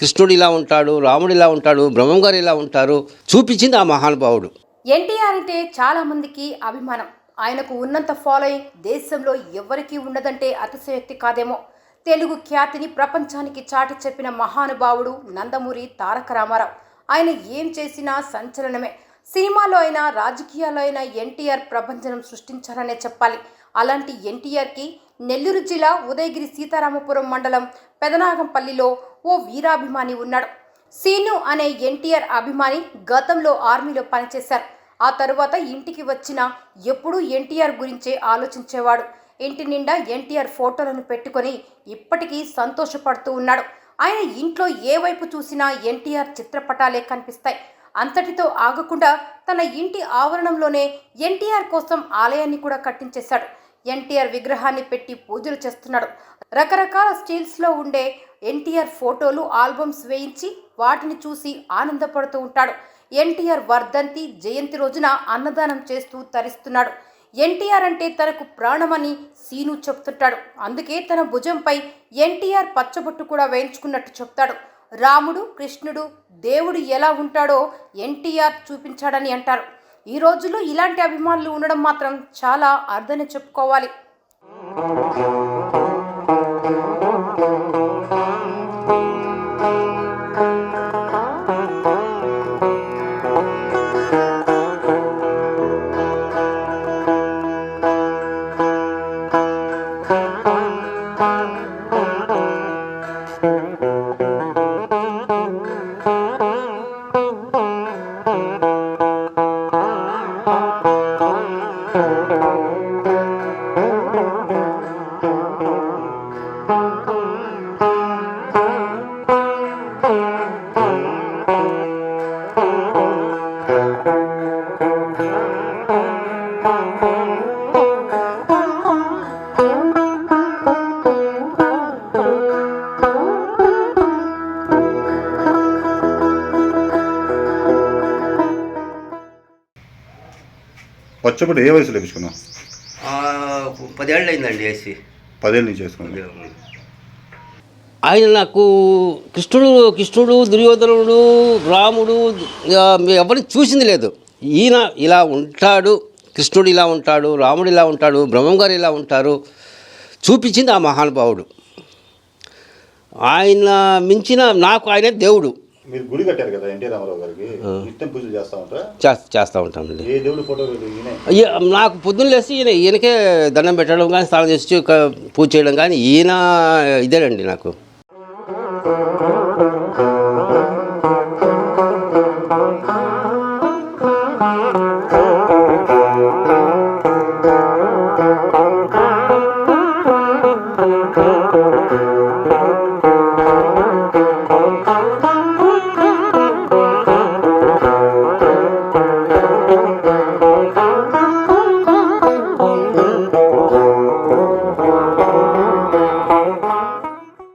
కృష్ణుడు ఇలా ఉంటాడు రాముడు ఇలా ఉంటాడు బ్రహ్మం గారు ఇలా ఉంటారు చూపించింది ఆ మహానుభావుడు. ఎన్టీఆర్ అంటే చాలా మందికి అభిమానం. ఆయనకు ఉన్నంత ఫాలోయింగ్ దేశంలో ఎవరికీ ఉండదంటే అతిశయోక్తి కాదేమో. తెలుగు ఖ్యాతిని ప్రపంచానికి చాటి చెప్పిన మహానుభావుడు నందమూరి తారక రామారావు. ఆయన ఏం చేసినా సంచలనమే. సినిమాలో అయినా రాజకీయాల్లో అయినా ఎన్టీఆర్ ప్రపంచం సృష్టించారనే చెప్పాలి. అలాంటి ఎన్టీఆర్కి నెల్లూరు జిల్లా ఉదయగిరి సీతారామపురం మండలం పెదనాగంపల్లిలో ఓ వీరాభిమాని ఉన్నాడు. సీను అనే ఎన్టీఆర్ అభిమాని గతంలో ఆర్మీలో పనిచేశారు. ఆ తరువాత ఇంటికి వచ్చిన ఎప్పుడూ ఎన్టీఆర్ గురించే ఆలోచించేవాడు. ఇంటి నిండా ఎన్టీఆర్ ఫోటోలను పెట్టుకొని ఇప్పటికీ సంతోషపడుతూ ఉన్నాడు. ఆయన ఇంట్లో ఏ వైపు చూసినా ఎన్టీఆర్ చిత్రపటాలే కనిపిస్తాయి. అంతటితో ఆగకుండా తన ఇంటి ఆవరణంలోనే ఎన్టీఆర్ కోసం ఆలయాన్ని కూడా కట్టించేశాడు. ఎన్టీఆర్ విగ్రహాన్ని పెట్టి పూజలు చేస్తున్నాడు. రకరకాల స్టీల్స్లో ఉండే ఎన్టీఆర్ ఫోటోలు ఆల్బమ్స్ వేయించి వాటిని చూసి ఆనందపడుతూ ఉంటాడు. ఎన్టీఆర్ వర్ధంతి జయంతి రోజున అన్నదానం చేస్తూ తరిస్తున్నాడు. ఎన్టీఆర్ అంటే తనకు ప్రాణమని సీను చెప్తుంటాడు. అందుకే తన భుజంపై ఎన్టీఆర్ పచ్చబొట్టు కూడా వేయించుకున్నట్టు చెప్తాడు. రాముడు కృష్ణుడు దేవుడు ఎలా ఉంటాడో ఎన్టీఆర్ చూపించాడని అంటారు. ఈ రోజుల్లో ఇలాంటి అభిమానులు ఉండడం మాత్రం చాలా అర్థని చెప్పుకోవాలి. పచ్చబడి ఏ వయసులో వేపించుకున్నావు పదేళ్ళు అయిందండి వేసి. పదేళ్ళ నుంచి ఆయన నాకు కృష్ణుడు కృష్ణుడు దుర్యోధనుడు రాముడు ఎవరిని చూసింది లేదు. ఈయన ఇలా ఉంటాడు కృష్ణుడు ఇలా ఉంటాడు రాముడు ఇలా ఉంటాడు బ్రహ్మం గారు ఇలా ఉంటారు. చూపించింది ఆ మహానుభావుడు. ఆయన మించిన నాకు ఆయనే దేవుడు. మీరు గుడి కట్టారు కదా ఎన్టీ రామారావు గారికి నిత్యం పూజలు చేస్తా ఉంటారా? చేస్తా చేస్తూ ఉంటానండి ఏ దేవుడి ఫోటో నాకు పొద్దున్న లేసి ఈయన ఈయనకే దండం పెట్టడం కానీ స్నానం చేసి పూజ చేయడం కానీ ఈయన ఇదేనండి నాకు.